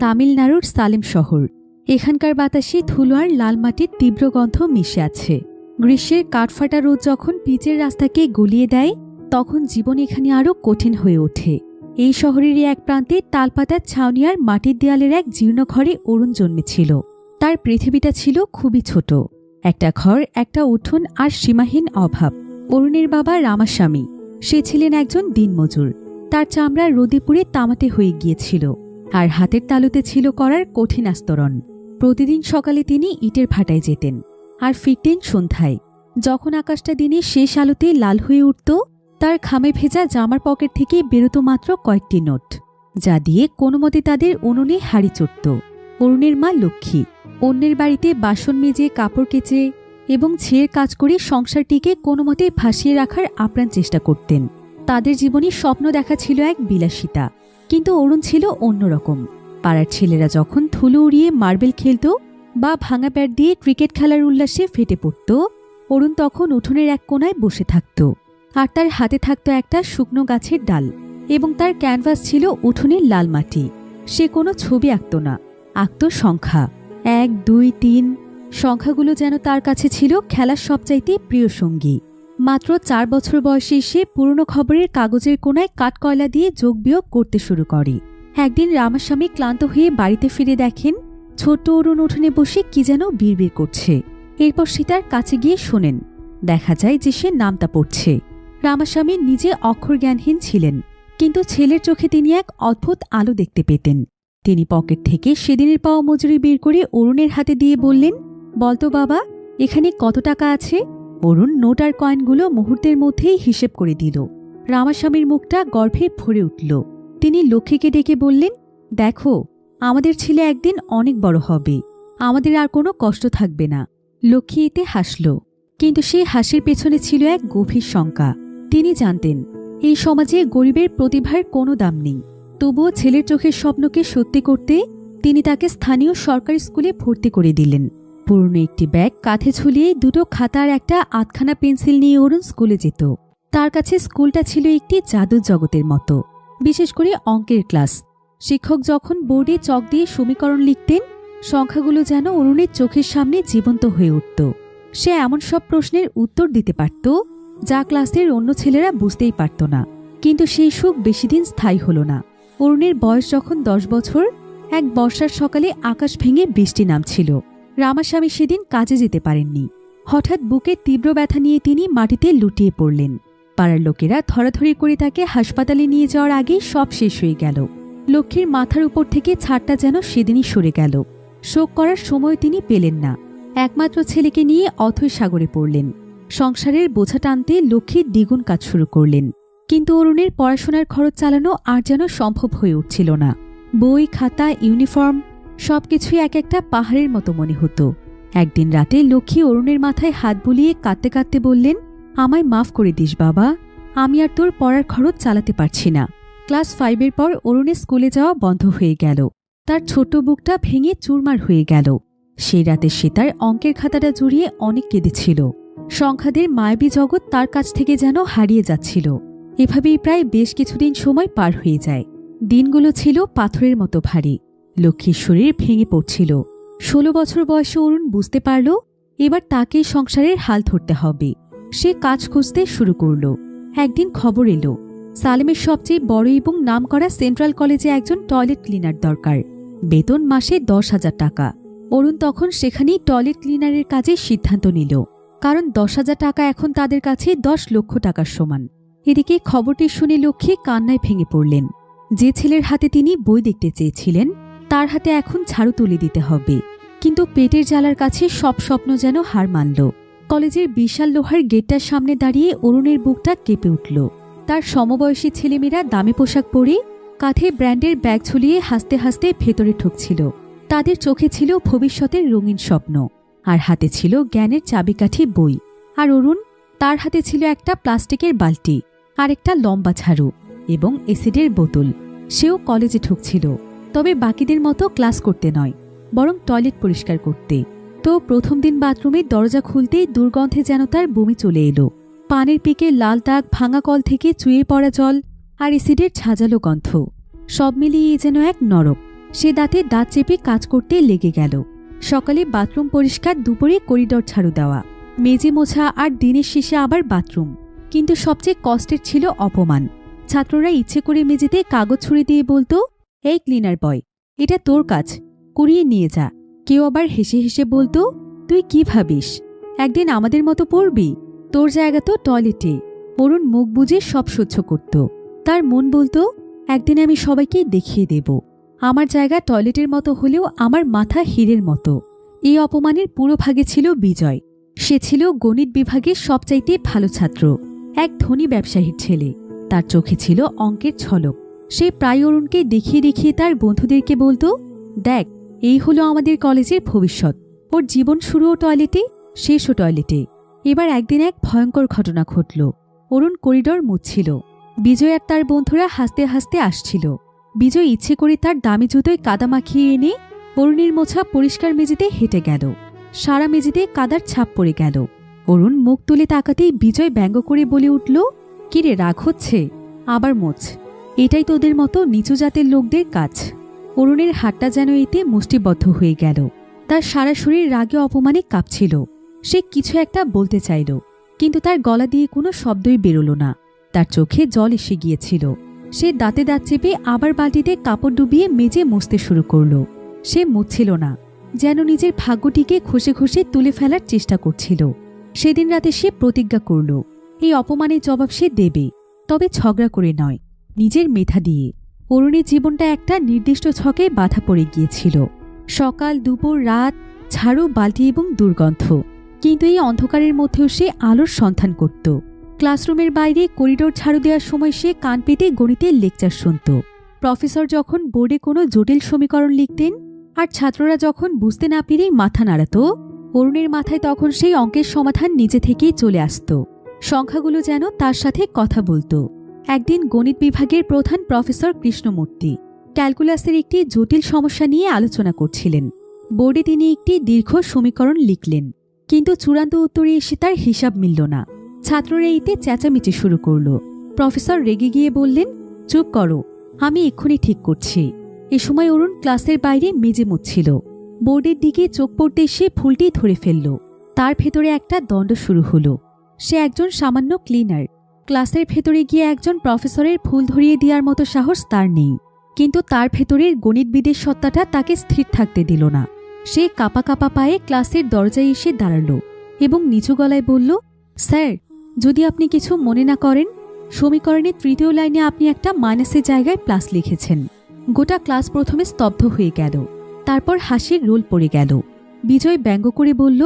তামিলনাড়ুর সালেম শহর। এখানকার বাতাসে ধুলো আর লাল মাটির তীব্র গন্ধ মিশে আছে। গ্রীষ্মের কাঠফাটা রোদ যখন পিচের রাস্তাকে গলিয়ে দেয়, তখন জীবন এখানে আরও কঠিন হয়ে ওঠে। এই শহরেরই এক প্রান্তে তালপাতার ছাউনি আর মাটির দেয়ালের এক জীর্ণ ঘরে অরুণ জন্মেছিল। তার পৃথিবীটা ছিল খুবই ছোট। একটা ঘর, একটা উঠোন আর সীমাহীন অভাব। অরুণের বাবা রামাস্বামী। সে ছিলেন একজন দিনমজুর। তার চামড়া রোদে তামাটে হয়ে গিয়েছিল। আর হাতের তালুতে ছিল করার কঠিন আস্তরণ। প্রতিদিন সকালে তিনি ইটের ভাটায় যেতেন আর ফিরতেন সন্ধ্যায়। যখন আকাশটা দিনে শেষ আলোতে লাল হয়ে উঠত, তার খামে ভেজা জামার পকেট থেকে বেরোতো মাত্র কয়েকটি নোট, যা দিয়ে কোনো মতে তাদের উনুনে হাড়ি চড়ত। অরুণের মা লক্ষ্মী, অন্যের বাড়িতে বাসন মেজে, কাপড় কেচে এবং ছেয়ের কাজ করে সংসারটিকে কোনো মতে ভাসিয়ে রাখার আপ্রাণ চেষ্টা করতেন। তাদের জীবনে স্বপ্ন দেখা ছিল এক বিলাসিতা। কিন্তু অরুণ ছিল অন্যরকম। পাড়ার ছেলেরা যখন ধুলো উড়িয়ে মার্বেল খেলত বা ভাঙা প্যাট দিয়ে ক্রিকেট খেলার উল্লাসে ফেটে পড়ত, অরুণ তখন উঠোনের এক কোনায় বসে থাকত আর তার হাতে থাকত একটা শুকনো গাছের ডাল এবং তার ক্যানভাস ছিল উঠোনের লাল মাটি। সে কোনো ছবি আঁকত না, আঁকত সংখ্যা। এক, দুই, তিন, সংখ্যাগুলো যেন তার কাছে ছিল খেলার সবচাইতে প্রিয় সঙ্গী। মাত্র চার বছর বয়সে সে পুরনো খবরের কাগজের কোনায় কাঠকয়লা দিয়ে যোগ বিয়োগ করতে শুরু করে। একদিন রামাস্বামী ক্লান্ত হয়ে বাড়িতে ফিরে দেখেন, ছোট্ট অরুণ উঠোনে বসে কি যেন বিড়বিড় করছে। এরপর সে তার কাছে গিয়ে শোনেন, দেখা যায় যে সে নামতা পড়ছে। রামাস্বামী নিজে অক্ষর জ্ঞানহীন ছিলেন, কিন্তু ছেলের চোখে তিনি এক অদ্ভুত আলো দেখতে পেতেন। তিনি পকেট থেকে সেদিনের পাওয়া মজুরি বের করে অরুণের হাতে দিয়ে বললেন, বলতো বাবা, এখানে কত টাকা আছে? অরুণ নোট আর কয়েনগুলো মুহূর্তের মধ্যেই হিসেব করে দিল। রামাস্বামীর মুখটা গর্ভে ভরে উঠল। তিনি লক্ষ্মীকে ডেকে বললেন, দেখো, আমাদের ছেলে একদিন অনেক বড় হবে। আমাদের আর কোনো কষ্ট থাকবে না। লক্ষ্মী এতে হাসল। কিন্তু সেই হাসির পেছনে ছিল এক গভীর শঙ্কা। তিনি জানতেন, এই সমাজে গরিবের প্রতিভার কোনো দাম নেই। তবুও ছেলের চোখের স্বপ্নকে সত্যি করতে তিনি তাকে স্থানীয় সরকারি স্কুলে ভর্তি করে দিলেন। পুরনো একটি ব্যাগ কাঁধে ঝুলিয়ে দুটো খাতার একটা আধখানা পেন্সিল নিয়ে অরুণ স্কুলে যেত। তার কাছে স্কুলটা ছিল একটি জাদুর জগতের মতো, বিশেষ করে অঙ্কের ক্লাস। শিক্ষক যখন বোর্ডে চক দিয়ে সমীকরণ লিখতেন, সংখ্যাগুলো যেন অরুণের চোখের সামনে জীবন্ত হয়ে উঠত। সে এমন সব প্রশ্নের উত্তর দিতে পারত, যা ক্লাসের অন্য ছেলেরা বুঝতেই পারত না। কিন্তু সেই সুখ বেশিদিন স্থায়ী হল না। অরুণের বয়স যখন দশ বছর, এক বর্ষার সকালে আকাশ ভেঙে বৃষ্টি নামছিল। রামাস্বামী সেদিন কাজে যেতে পারেননি। হঠাৎ বুকে তীব্র ব্যথা নিয়ে তিনি মাটিতে লুটিয়ে পড়লেন। পাড়ার লোকেরা ধরাধরি করে তাকে হাসপাতালে নিয়ে যাওয়ার আগেই সব শেষ হয়ে গেল। লক্ষ্মীর মাথার উপর থেকে ছাড়টা যেন সেদিনই সরে গেল। শোক করার সময় তিনি পেলেন না। একমাত্র ছেলেকে নিয়ে অথৈ সাগরে পড়লেন। সংসারের বোঝা টানতে লক্ষ্মীর দ্বিগুণ কাজ শুরু করলেন। কিন্তু অরুণের পড়াশোনার খরচ চালানো আর যেন সম্ভব হয়ে উঠছিল না। বই, খাতা, ইউনিফর্ম সবকিছুই এক একটা পাহাড়ের মতো মনে হতো। একদিন রাতে লক্ষ্মী অরুণের মাথায় হাত বুলিয়ে কাঁদতে কাঁদতে বললেন, আমায় মাফ করে দিস বাবা, আমি আর তোর পড়ার খরচ চালাতে পারছি না। ক্লাস ফাইভের পর অরুণের স্কুলে যাওয়া বন্ধ হয়ে গেল। তার ছোট বুকটা ভেঙে চুরমার হয়ে গেল। সেই রাতে সে তার অঙ্কের খাতাটা জুড়িয়ে অনেক কেঁদেছিল। সংখ্যাদের মায়াবী জগৎ তার কাছ থেকে যেন হারিয়ে যাচ্ছিল। এভাবেই প্রায় বেশ কিছুদিন সময় পার হয়ে যায়। দিনগুলো ছিল পাথরের মতো ভারী। লক্ষ্মীর শরীর ভেঙে পড়ছিল। ষোলো বছর বয়সে অরুণ বুঝতে পারল, এবার তাকে সংসারের হাল ধরতে হবে। সে কাজ খুঁজতে শুরু করল। একদিন খবর এলো, সালেমের সবচেয়ে বড় এবং নামকরা সেন্ট্রাল কলেজে একজন টয়লেট ক্লিনার দরকার। বেতন মাসে দশ হাজার টাকা। অরুণ তখন সেখানেই টয়লেট ক্লিনারের কাজে সিদ্ধান্ত নিল, কারণ দশ হাজার টাকা এখন তাদের কাছে দশ লক্ষ টাকার সমান। এদিকে খবরটি শুনে লক্ষ্মী কান্নায় ভেঙে পড়লেন। যে ছেলের হাতে তিনি বই দেখতে চেয়েছিলেন তার হাতে এখন ঝাড়ু তুলে দিতে হবে। কিন্তু পেটের জ্বালার কাছে সব স্বপ্ন যেন হার মানল। কলেজের বিশাল লোহার গেটটার সামনে দাঁড়িয়ে অরুণের বুকটা কেঁপে উঠল। তার সমবয়সী ছেলেমেয়েরা দামি পোশাক পরে কাঁধে ব্র্যান্ডের ব্যাগ ঝুলিয়ে হাসতে হাসতে ভেতরে ঠুকছিল। তাদের চোখে ছিল ভবিষ্যতের রঙিন স্বপ্ন। আর হাতে ছিল জ্ঞানের চাবিকাঠি বই। আর অরুণ, তার হাতে ছিল একটা প্লাস্টিকের বালতি আর একটা লম্বা ঝাড়ু এবং এসিডের বোতল। সেও কলেজে ঢুকছিল তবে বাকিদের মতো ক্লাস করতে নয়, বরং টয়লেট পরিষ্কার করতে। তো প্রথম দিন বাথরুমের দরজা খুলতেই দুর্গন্ধে যেন তার বমি চলে এলো। পানের পিকে লাল দাগ ভাঙা কল থেকে চুয়ে পড়া জল আর এসিডের ঝাঁঝালো গন্ধ। সব মিলিয়ে যেন এক নরক সে দাঁতে দাঁত চেপে কাজ করতে লেগে গেল। সকালে বাথরুম পরিষ্কার দুপুরে করিডর ঝাড়ু দেওয়া। মেজে মোছা আর দিনের শেষে আবার বাথরুম। কিন্তু সবচেয়ে কষ্টের ছিল অপমান। ছাত্ররা ইচ্ছে করে মেঝেতে কাগজ ছুঁড়ে দিয়ে বলতো এই ক্লিনার বয়, এটা তোর কাজ। কুড়িয়ে নিয়ে যা। কেউ আবার হেসে হেসে বলতো, তুই কি ভাবিস? একদিন আমাদের মতো পড়বি? তোর জায়গা তো টয়লেটে। অরুণ মুখ বুঝে সব সহ্য করত। তার মন বলতো, একদিন আমি সবাইকে দেখিয়ে দেব। আমার জায়গা টয়লেটের মতো হলেও আমার মাথা হীরের মতো। এই অপমানের পুরো ভাগে ছিল বিজয়। সে ছিল গণিত বিভাগের সবচাইতে ভালো ছাত্র, এক ধনী ব্যবসায়ীর ছেলে। তার চোখে ছিল অঙ্কের ছলক সে প্রায় অরুণকে দেখিয়ে দেখিয়ে তার বন্ধুদেরকে বলতো, দেখ, এই হলো আমাদের কলেজের ভবিষ্যৎ। ওর জীবন শুরুও টয়লেটে শেষও টয়লেটে। এবার একদিন এক ভয়ঙ্কর ঘটনা ঘটল। অরুণ করিডর মুছছিল। বিজয় আর তার বন্ধুরা হাসতে হাসতে আসছিল। বিজয় ইচ্ছে করে তার দামি জুতোয় কাদা মাখিয়ে এনে অরুণের মোছা পরিষ্কার মেঝেতে হেঁটে গেল। সারা মেঝেতে কাদার ছাপ পড়ে গেল। অরুণ মুখ তুলে তাকাতেই বিজয় ব্যঙ্গ করে বলে উঠল, কিরে, রাগ হচ্ছে? আবার মোছ। এটাই তোদের মতো নিচু জাতের লোকদের কাজ। অরুণের হাতটা যেন এতে মুষ্টিবদ্ধ হয়ে গেল। তার সারা শরীর রাগে অপমানে কাঁপছিল। সে কিছু একটা বলতে চাইল, কিন্তু তার গলা দিয়ে কোনো শব্দই বেরোল না। তার চোখে জল এসে গিয়েছিল। সে দাঁতে দাঁত চেপে আবার বালতিতে কাপড় ডুবিয়ে মেজে মুছতে শুরু করল। সে মুছছিল না, যেন নিজের ভাগ্যটিকে খসে খসে তুলে ফেলার চেষ্টা করছিল। সেদিন রাতে সে প্রতিজ্ঞা করল, এই অপমানের জবাব সে দেবে, তবে ঝগড়া করে নয়। নিজের মেধা দিয়ে। অরুণের জীবনটা একটা নির্দিষ্ট ছকে বাধা পড়ে গিয়েছিল। সকাল, দুপুর, রাত, ঝাড়ু, বালতি এবং দুর্গন্ধ। কিন্তু এই অন্ধকারের মধ্যেও সে আলোর সন্ধান করত। ক্লাসরুমের বাইরে করিডোর ঝাড়ু দেওয়ার সময় সে কান পেতে গণিতের লেকচার শুনত। প্রফেসর যখন বোর্ডে কোনো জটিল সমীকরণ লিখতেন আর ছাত্ররা যখন বুঝতে না পেরেই মাথা নাড়াত, অরুণের মাথায় তখন সেই অঙ্কের সমাধান নিজে থেকেই চলে আসত। সংখ্যাগুলো যেন তার সাথে কথা বলতো। একদিন গণিত বিভাগের প্রধান প্রফেসর কৃষ্ণমূর্তি ক্যালকুলাসের একটি জটিল সমস্যা নিয়ে আলোচনা করছিলেন। বোর্ডে তিনি একটি দীর্ঘ সমীকরণ লিখলেন, কিন্তু চূড়ান্ত উত্তরে এসে তার হিসাব মিলল না। ছাত্ররা এতে চেঁচামেচি শুরু করল। প্রফেসর রেগে গিয়ে বললেন, চুপ করো, আমি এক্ষুনি ঠিক করছি। এ সময় অরুণ ক্লাসের বাইরে মেজে মুচ্ছিল বোর্ডের দিকে চোখ পড়তে সে ফুলটি ধরে ফেলল। তার ভেতরে একটা দণ্ড শুরু হলো। সে একজন সামান্য ক্লিনার ক্লাসের ভেতরে গিয়ে একজন প্রফেসরের ফুল ধরিয়ে দেওয়ার মতো সাহস তার নেই। কিন্তু তার ভেতরের গণিতবিদের সত্তাটা তাকে স্থির থাকতে দিল না। সে কাপা কাপা পায়ে ক্লাসের দরজায় এসে দাঁড়াল এবং নিচু গলায় বলল, স্যার, যদি আপনি কিছু মনে না করেন, সমীকরণের তৃতীয় লাইনে আপনি একটা মাইনাসের জায়গায় প্লাস লিখেছেন। গোটা ক্লাস প্রথমে স্তব্ধ হয়ে গেল, তারপর হাসির রোল পড়ে গেল। বিজয় ব্যঙ্গ করে বলল,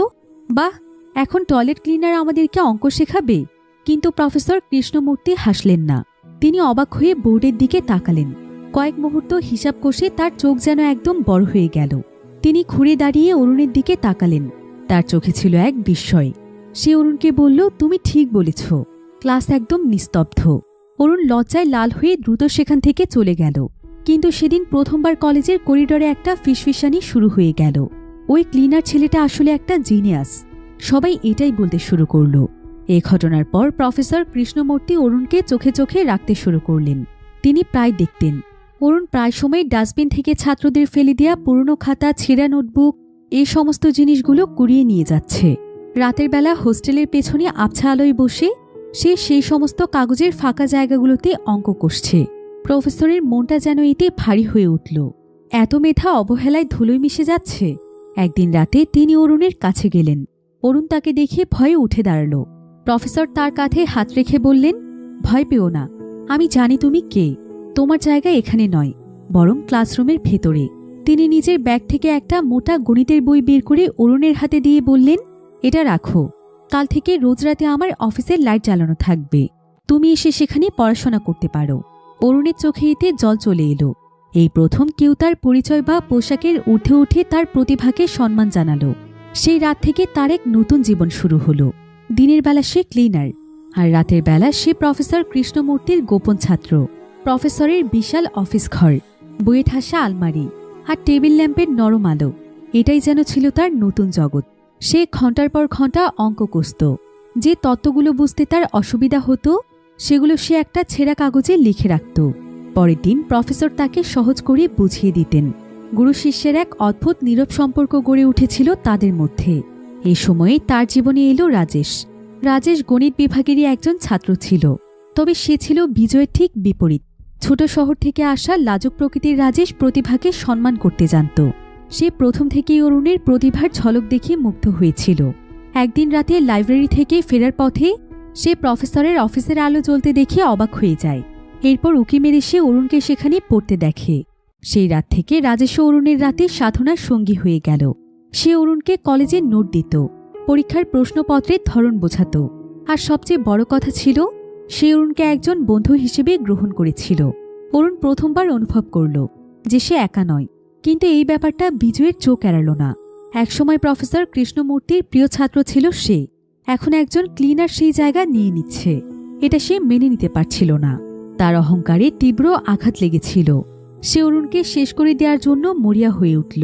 বাহ, এখন টয়লেট ক্লিনার আমাদেরকে অঙ্ক শেখাবে? কিন্তু প্রফেসর কৃষ্ণমূর্তি হাসলেন না। তিনি অবাক হয়ে বোর্ডের দিকে তাকালেন। কয়েক মুহূর্ত হিসাব কষে তার চোখ যেন একদম বড় হয়ে গেল। তিনি ঘুরে দাঁড়িয়ে অরুণের দিকে তাকালেন। তার চোখে ছিল এক বিস্ময়। সে অরুণকে বলল, তুমি ঠিক বলেছ। ক্লাস একদম নিস্তব্ধ। অরুণ লজ্জায় লাল হয়ে দ্রুত সেখান থেকে চলে গেল। কিন্তু সেদিন প্রথমবার কলেজের করিডরে একটা ফিসফিসানি শুরু হয়ে গেল। ওই ক্লিনার ছেলেটা আসলে একটা জিনিয়াস। সবাই এটাই বলতে শুরু করল। এ ঘটনার পর প্রফেসর কৃষ্ণমূর্তি অরুণকে চোখে চোখে রাখতে শুরু করলেন। তিনি প্রায় দেখতেন। অরুণ প্রায় সময় ডাস্টবিন থেকে ছাত্রদের ফেলে দেওয়া পুরনো খাতা, ছেঁড়া নোটবুক এই সমস্ত জিনিসগুলো কুড়িয়ে নিয়ে যাচ্ছে। রাতের বেলা হোস্টেলের পেছনে আবছা আলোয় বসে সে সেই সমস্ত কাগজের ফাঁকা জায়গাগুলোতে অঙ্ক কষছে প্রফেসরের মনটা যেন এতে ভারী হয়ে উঠল। এত মেধা অবহেলায় ধুলোয় মিশে যাচ্ছে। একদিন রাতে তিনি অরুণের কাছে গেলেন। অরুণ তাকে দেখে ভয়ে উঠে দাঁড়াল। প্রফেসর তার কাঁধে হাত রেখে বললেন, ভয় পেও না। আমি জানি তুমি কে। তোমার জায়গা এখানে নয়, বরং ক্লাসরুমের ভেতরে। তিনি নিজের ব্যাগ থেকে একটা মোটা গণিতের বই বের করে অরুণের হাতে দিয়ে বললেন, এটা রাখো। কাল থেকে রোজ রাতে আমার অফিসের লাইট জ্বালানো থাকবে। তুমি এসে সেখানে পড়াশোনা করতে পারো। অরুণের চোখে এতে জল চলে এলো। এই প্রথম কেউ তার পরিচয় বা পোশাকের ঊর্ধ্বে উঠে তার প্রতিভাকে সম্মান জানালো। সেই রাত থেকে তার এক নতুন জীবন শুরু হলো। দিনের বেলা সে ক্লিনার আর রাতের বেলা সে প্রফেসর কৃষ্ণমূর্তির গোপন ছাত্র প্রফেসরের বিশাল অফিস ঘর, বইয়ে ঠাসা আলমারি, আর টেবিল ল্যাম্পের নরম আলো। এটাই যেন ছিল তার নতুন জগৎ। সে ঘণ্টার পর ঘণ্টা অঙ্ক কষত যে তত্ত্বগুলো বুঝতে তার অসুবিধা হতো, সেগুলো সে একটা ছেঁড়া কাগজে লিখে রাখত। পরের দিন প্রফেসর তাকে সহজ করে বুঝিয়ে দিতেন। গুরু শিষ্যের এক অদ্ভুত নীরব সম্পর্ক গড়ে উঠেছিল তাদের মধ্যে। এই সময়ে তার জীবনে এলো রাজেশ। রাজেশ গণিত বিভাগেরই একজন ছাত্র ছিল, তবে সে ছিল বিজয়ের ঠিক বিপরীত। ছোট শহর থেকে আসা লাজুক প্রকৃতির রাজেশ প্রতিভাকে সম্মান করতে জানত। সে প্রথম থেকেই অরুণের প্রতিভার ঝলক দেখে মুগ্ধ হয়েছিল। একদিন রাতে লাইব্রেরি থেকে ফেরার পথে সে প্রফেসরের অফিসের আলো জ্বলতে দেখে অবাক হয়ে যায়। এরপর উকি মেরে সে অরুণকে সেখানে পড়তে দেখে। সেই রাত থেকে রাজেশ অরুণের রাতে সাধনার সঙ্গী হয়ে গেল। সে অরুণকে কলেজে নোট দিত, পরীক্ষার প্রশ্নপত্রের ধরন বোঝাত। আর সবচেয়ে বড় কথা ছিল, সে অরুণকে একজন বন্ধু হিসেবে গ্রহণ করেছিল। অরুণ প্রথমবার অনুভব করল যে সে একা নয়, কিন্তু এই ব্যাপারটা বিজয়ের চোখ এড়াল না। একসময় প্রফেসর কৃষ্ণমূর্তির প্রিয় ছাত্র ছিল সে, এখন একজন ক্লিনার সেই জায়গা নিয়ে নিচ্ছে। এটা সে মেনে নিতে পারছিল না। তার অহংকারে তীব্র আঘাত লেগেছিল। সে অরুণকে শেষ করে দেওয়ার জন্য মরিয়া হয়ে উঠল।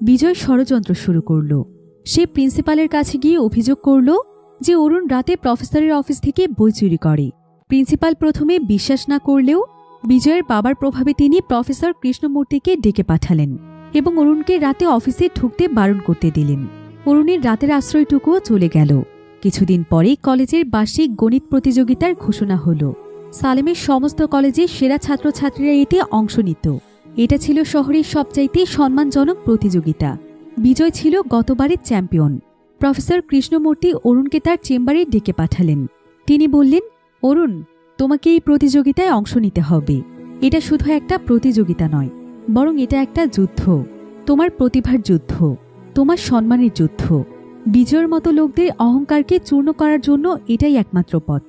বিজয় ষড়যন্ত্র শুরু করল। সে প্রিন্সিপালের কাছে গিয়ে অভিযোগ করল যে অরুণ রাতে প্রফেসরের অফিস থেকে বই চুরি করে। প্রিন্সিপাল প্রথমে বিশ্বাস না করলেও বিজয়ের বাবার প্রভাবে তিনি প্রফেসর কৃষ্ণমূর্তিকে ডেকে পাঠালেন এবং অরুণকে রাতে অফিসে ঢুকতে বারণ করতে দিলেন। অরুণের রাতের আশ্রয়টুকুও চলে গেল। কিছুদিন পরেই কলেজের বার্ষিক গণিত প্রতিযোগিতার ঘোষণা হল। সালেমের সমস্ত কলেজে সেরা ছাত্রছাত্রীরা এতে অংশ নিত। এটা ছিল শহরের সবচাইতে সম্মানজনক প্রতিযোগিতা। বিজয় ছিল গতবারের চ্যাম্পিয়ন। প্রফেসর কৃষ্ণমূর্তি অরুণকে তার চেম্বারে ডেকে পাঠালেন। তিনি বললেন, অরুণ, তোমাকে এই প্রতিযোগিতায় অংশ নিতে হবে। এটা শুধু একটা প্রতিযোগিতা নয়, বরং এটা একটা যুদ্ধ। তোমার প্রতিভার যুদ্ধ, তোমার সম্মানের যুদ্ধ। বিজয়ের মতো লোকদের অহংকারকে চূর্ণ করার জন্য এটাই একমাত্র পথ।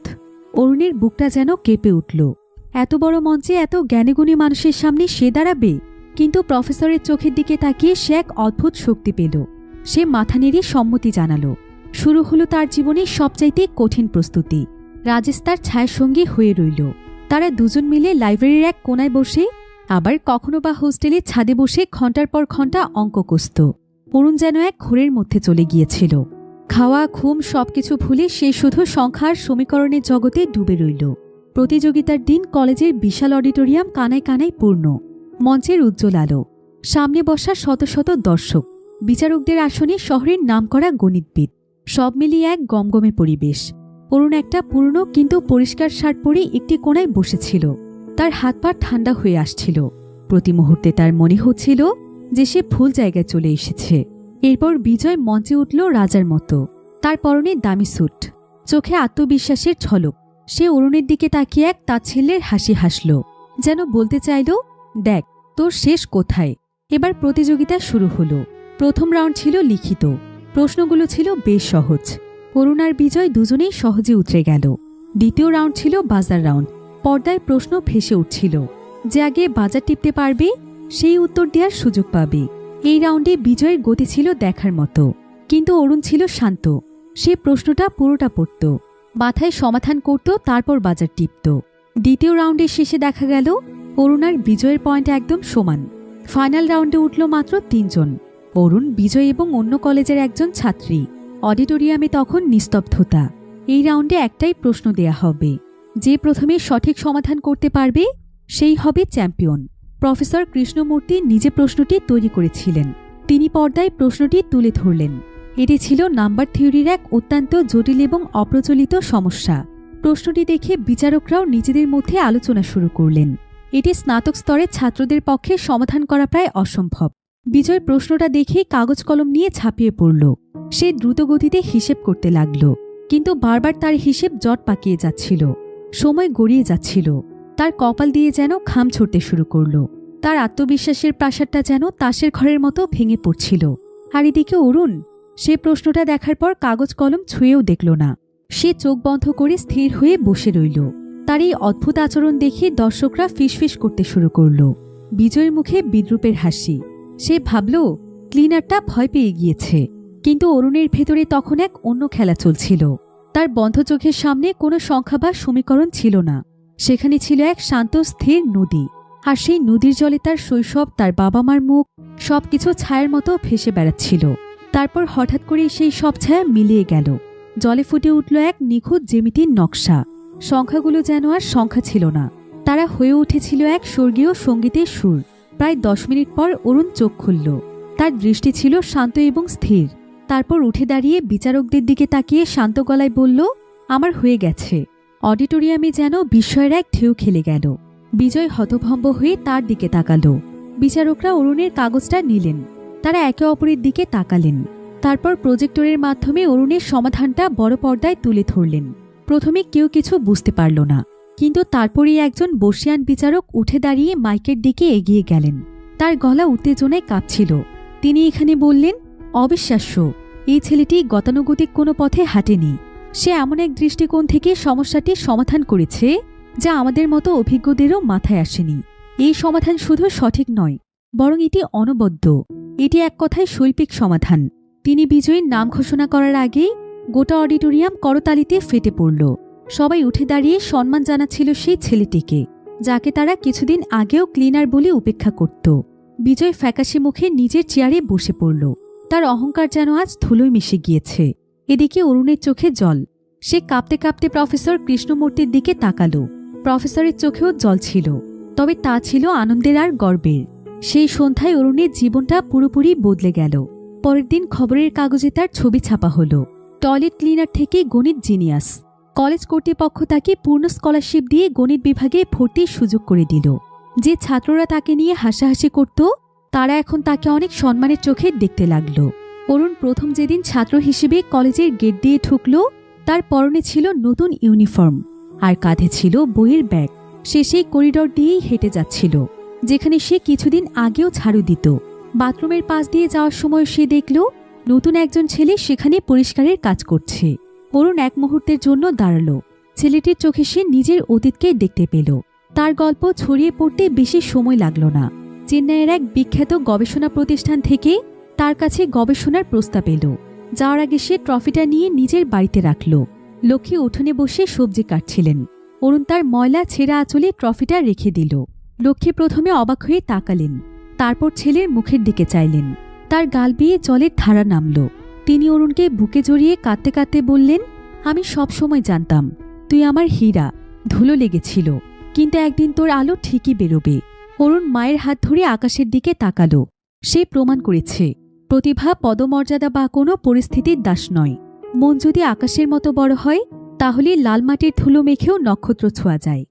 অরুণের বুকটা যেন কেঁপে উঠল। এত বড় মঞ্চে এত জ্ঞানীগুণী মানুষের সামনে সে দাঁড়াবে? কিন্তু প্রফেসরের চোখের দিকে তাকিয়ে সে এক অদ্ভুত শক্তি পেল। সে মাথা নেড়ে সম্মতি জানালো। শুরু হলো তার জীবনের সবচাইতে কঠিন প্রস্তুতি। রাজেশ তার ছায়ার সঙ্গী হয়ে রইল। তারা দুজন মিলে লাইব্রেরির এক কোনায় বসে, আবার কখনো বা হোস্টেলে ছাদে বসে ঘণ্টার পর ঘণ্টা অঙ্ক কষত অরুণ যেন এক ঘোরের মধ্যে চলে গিয়েছিল। খাওয়া, ঘুম সবকিছু ভুলে সে শুধু সংখ্যার সমীকরণের জগতে ডুবে রইল। প্রতিযোগিতার দিন কলেজের বিশাল অডিটোরিয়াম কানায় কানায় পূর্ণ। মঞ্চের উজ্জ্বল আলো। সামনে বসা শত শত দর্শক। বিচারকদের আসনে শহরের নামকরা গণিতবিদ। সব মিলিয়ে এক গমগমে পরিবেশ। অরুণ একটা পুরনো কিন্তু পরিষ্কার শার্ট পরে একটি কোণায় বসেছিল। তার হাত পা ঠান্ডা হয়ে আসছিল। প্রতি মুহূর্তে তার মনে হচ্ছিল যে সে ভুল জায়গায় চলে এসেছে। এরপর বিজয় মঞ্চে উঠল রাজার মতো। তার পরনে দামি স্যুট। চোখে আত্মবিশ্বাসের ঝলক। সে অরুণের দিকে তাকিয়ে এক তাচ্ছিল্যের হাসি হাসল, যেন বলতে চাইল, দেখ, তোর শেষ কোথায়? এবার প্রতিযোগিতা শুরু হলো। প্রথম রাউন্ড ছিল লিখিত। প্রশ্নগুলো ছিল বেশ সহজ। অরুণ আর বিজয় দুজনেই সহজে উতরে গেল। দ্বিতীয় রাউন্ড ছিল বাজার রাউন্ড। পর্দায় প্রশ্ন ভেসে উঠছিল, যে আগে বাজার টিপতে পারবে, সেই উত্তর দেওয়ার সুযোগ পাবে। এই রাউন্ডে বিজয়ের গতি ছিল দেখার মতো। কিন্তু অরুণ ছিল শান্ত। সে প্রশ্নটা পুরোটা পড়ত। মাথায় সমাধান করত, তারপর বাজার টিপত। দ্বিতীয় রাউন্ডের শেষে দেখা গেল, অরুণার বিজয়ের পয়েন্ট একদম সমান। ফাইনাল রাউন্ডে উঠল মাত্র তিনজন। অরুণ, বিজয় এবং অন্য কলেজের একজন ছাত্রী। অডিটোরিয়ামে তখন নিস্তব্ধতা। এই রাউন্ডে একটাই প্রশ্ন দেয়া হবে। যে প্রথমে সঠিক সমাধান করতে পারবে, সেই হবে চ্যাম্পিয়ন। প্রফেসর কৃষ্ণমূর্তি নিজে প্রশ্নটি তৈরি করেছিলেন। তিনি পর্দায় প্রশ্নটি তুলে ধরলেন। এটি ছিল নাম্বার থিওরির এক অত্যন্ত জটিল এবং অপ্রচলিত সমস্যা। প্রশ্নটি দেখে বিচারকরাও নিজেদের মধ্যে আলোচনা শুরু করলেন। এটি স্নাতক স্তরের ছাত্রদের পক্ষে সমাধান করা প্রায় অসম্ভব। বিজয় প্রশ্নটা দেখে কাগজ কলম নিয়ে ছাপিয়ে পড়ল। সে দ্রুতগতিতে হিসেব করতে লাগল, কিন্তু বারবার তার হিসেব জট পাকিয়ে যাচ্ছিল, সময় গড়িয়ে যাচ্ছিল। তার কপাল দিয়ে যেন খাম ছড়তে শুরু করল। তার আত্মবিশ্বাসের প্রাসাদটা যেন তাসের ঘরের মতো ভেঙে পড়ছিল। আর এদিকে অরুণ সে প্রশ্নটা দেখার পর কাগজ কলম ছুঁয়েও দেখল না। সে চোখ বন্ধ করে স্থির হয়ে বসে রইল। তার এই অদ্ভুত আচরণ দেখে দর্শকরা ফিসফিস করতে শুরু করল। বিজয়ের মুখে বিদ্রুপের হাসি। সে ভাবল, ক্লিনারটা ভয় পেয়ে গিয়েছে। কিন্তু অরুণের ভেতরে তখন এক অন্য খেলা চলছিল। তার বন্ধ চোখের সামনে কোনো সংখ্যা বা সমীকরণ ছিল না। সেখানে ছিল এক শান্ত, স্থির নদী। আর সেই নদীর জলে তার শৈশব, তার বাবা মার মুখ, সবকিছু ছায়ার মতো ভেসে বেড়াচ্ছিল। তারপর হঠাৎ করে সেই সব ছায়া মিলিয়ে গেল। জলে ফুটে উঠল এক নিখুঁত জেমিতির নকশা। সংখ্যাগুলো যেন আর সংখ্যা ছিল না। তারা হয়ে উঠেছিল এক স্বর্গীয় সঙ্গীতের সুর। প্রায় দশ মিনিট পর অরুণ চোখ খুলল। তার দৃষ্টি ছিল শান্ত এবং স্থির। তারপর উঠে দাঁড়িয়ে বিচারকদের দিকে তাকিয়ে শান্ত গলায় বলল, আমার হয়ে গেছে। অডিটোরিয়ামে যেন বিস্ময়ের এক ঢেউ খেলে গেল। বিজয় হতভম্ব হয়ে তার দিকে তাকালো। বিচারকরা অরুণের কাগজটা নিলেন। তারা একে অপরের দিকে তাকালেন। তারপর প্রজেক্টরের মাধ্যমে অরুণের সমাধানটা বড় পর্দায় তুলে ধরলেন। প্রথমে কেউ কিছু বুঝতে পারল না, কিন্তু তারপরই একজন বর্ষিয়ান বিচারক উঠে দাঁড়িয়ে মাইকের দিকে এগিয়ে গেলেন। তার গলা উত্তেজনায় কাঁপছিল। তিনি এখানে বললেন, অবিশ্বাস্য, এই ছেলেটি গতানুগতিক কোনো পথে হাঁটেনি। সে এমন এক দৃষ্টিকোণ থেকে সমস্যাটি সমাধান করেছে, যা আমাদের মতো অভিজ্ঞদেরও মাথায় আসেনি। এই সমাধান শুধু সঠিক নয়, বরং এটি অনবদ্য। এটি এক কথায় শৈল্পিক সমাধান। তিনি বিজয়ীর নাম ঘোষণা করার আগেই গোটা অডিটোরিয়াম করতালিতে ফেটে পড়ল। সবাই উঠে দাঁড়িয়ে সম্মান জানাচ্ছিল সেই ছেলেটিকে, যাকে তারা কিছুদিন আগেও ক্লিনার বলে উপেক্ষা করত। বিজয় ফ্যাকাশে মুখে নিজের চেয়ারে বসে পড়ল। তার অহংকার যেন আজ ধুলোয় মিশে গিয়েছে। এদিকে অরুণের চোখে জল। সে কাঁপতে কাঁপতে প্রফেসর কৃষ্ণমূর্তির দিকে তাকালো। প্রফেসরের চোখেও জল ছিল, তবে তা ছিল আনন্দের আর গর্বের। সেই সন্ধ্যায় অরুণের জীবনটা পুরোপুরি বদলে গেল। পরের দিন খবরের কাগজে তার ছবি ছাপা হলো। টয়লেট ক্লিনার থেকে গণিত জিনিয়াস। কলেজ কর্তৃপক্ষ তাকে পূর্ণ স্কলারশিপ দিয়ে গণিত বিভাগে ভর্তির সুযোগ করে দিল। যে ছাত্ররা তাকে নিয়ে হাসাহাসি করত, তারা এখন তাকে অনেক সম্মানের চোখে দেখতে লাগল। অরুণ প্রথম যেদিন ছাত্র হিসেবে কলেজের গেট দিয়ে ঢুকল, তার পরনে ছিল নতুন ইউনিফর্ম, আর কাঁধে ছিল বইয়ের ব্যাগ। সে সেই করিডর দিয়েই হেঁটে যাচ্ছিল। যেখানে সে কিছুদিন আগেও ঝাড়ু দিত। বাথরুমের পাশ দিয়ে যাওয়ার সময় সে দেখল, নতুন একজন ছেলে সেখানে পরিষ্কারের কাজ করছে। অরুণ এক মুহূর্তের জন্য দাঁড়াল। ছেলেটির চোখে সে নিজের অতীতকে দেখতে পেল। তার গল্প ছড়িয়ে পড়তে বেশি সময় লাগল না। চেন্নাইয়ের এক বিখ্যাত গবেষণা প্রতিষ্ঠান থেকে তার কাছে গবেষণার প্রস্তাব এলো। যাওয়ার আগে সে ট্রফিটা নিয়ে নিজের বাড়িতে রাখল। লক্ষ্মী উঠোনে বসে সবজি কাটছিলেন। অরুণ তার ময়লা ছেঁড়া আঁচলে ট্রফিটা রেখে দিল। লক্ষ্মী প্রথমে অবাক হয়ে তাকালেন। তারপর ছেলের মুখের দিকে চাইলেন। তার গাল বেয়ে জলের ধারা নামল। তিনি অরুণকে বুকে জড়িয়ে কাঁদতে কাঁদতে বললেন, আমি সব সময় জানতাম, তুই আমার হীরা, ধুলো লেগেছিল। কিন্তু একদিন তোর আলো ঠিকই বেরোবে অরুণ মায়ের হাত ধরে আকাশের দিকে তাকালো। সে প্রমাণ করেছে, প্রতিভা, পদমর্যাদা বা কোনো পরিস্থিতির দাস নয়। মন যদি আকাশের মতো বড় হয়, তাহলে লাল মাটির ধুলো মেখেও নক্ষত্র ছোঁয়া যায়।